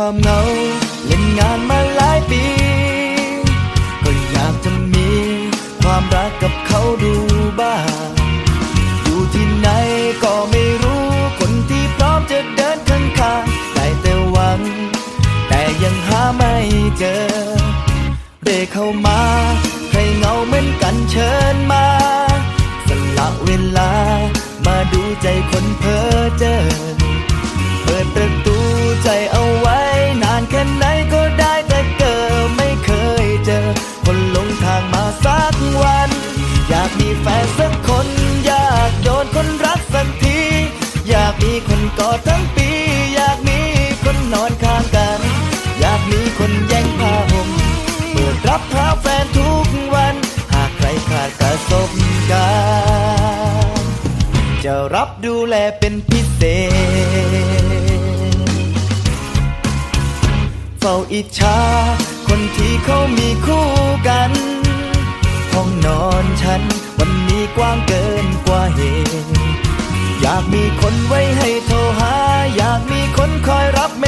ความเหงาเล่นงานมาหลายปี ก็อยากจะมีความรักกับเขาดูบ้าง อยู่ที่ไหนก็ไม่รู้คนที่พร้อมจะเดินข้างๆได้แต่หวัง แต่ยังหาไม่เจอ เรเข้ามา ใครเหงาเหมือนกันเชิญมา สละเวลามาดูใจคนเพ้อเจอ เปิดประตู มีแฟนสักคน อยากโดนคนรักสักที อยากมีคนกอดทั้งปี อยากมีคนนอนข้างกัน อยากมีคนแย่งผ้าห่มเปิดรับหาแฟนทุกวัน หากใครขาดประสบการณ์จะรับดูแลเป็นพิเศษ เฝ้าอิจฉาคนที่เขามีคู่กัน ห้องนอนฉัน วันนี้กว้างเกินกว่าเหตุ อยากมีคนไว้ให้โทรหา อยากมีคนคอยรับเม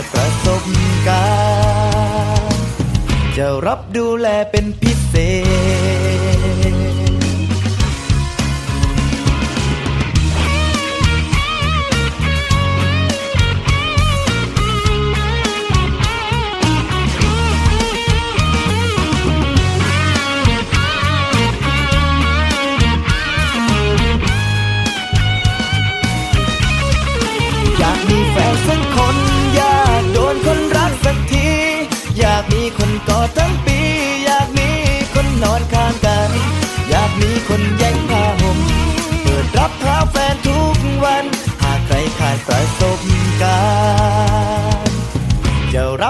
ากประสบการณ์ จะรับดูแลเป็นพิเศษ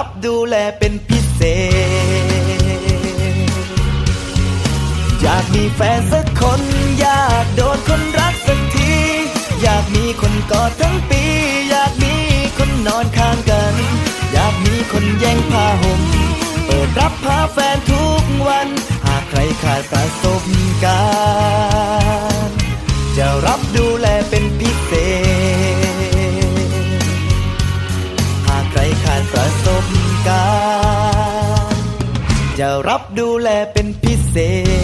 รับดูแลเป็นพิเศษ อยากมีแฟนสักคน อยากโดนคนรักสักที อยากมีคนกอดทั้งปี อยากมีคนนอนข้างกัน อยากมีคนแย่งผ้าห่มเปิดรับหาแฟนทุกวัน หากใครขาดประสบการณ์ ขาดประสบการณ์ จะรับดูแลเป็นพิเศษ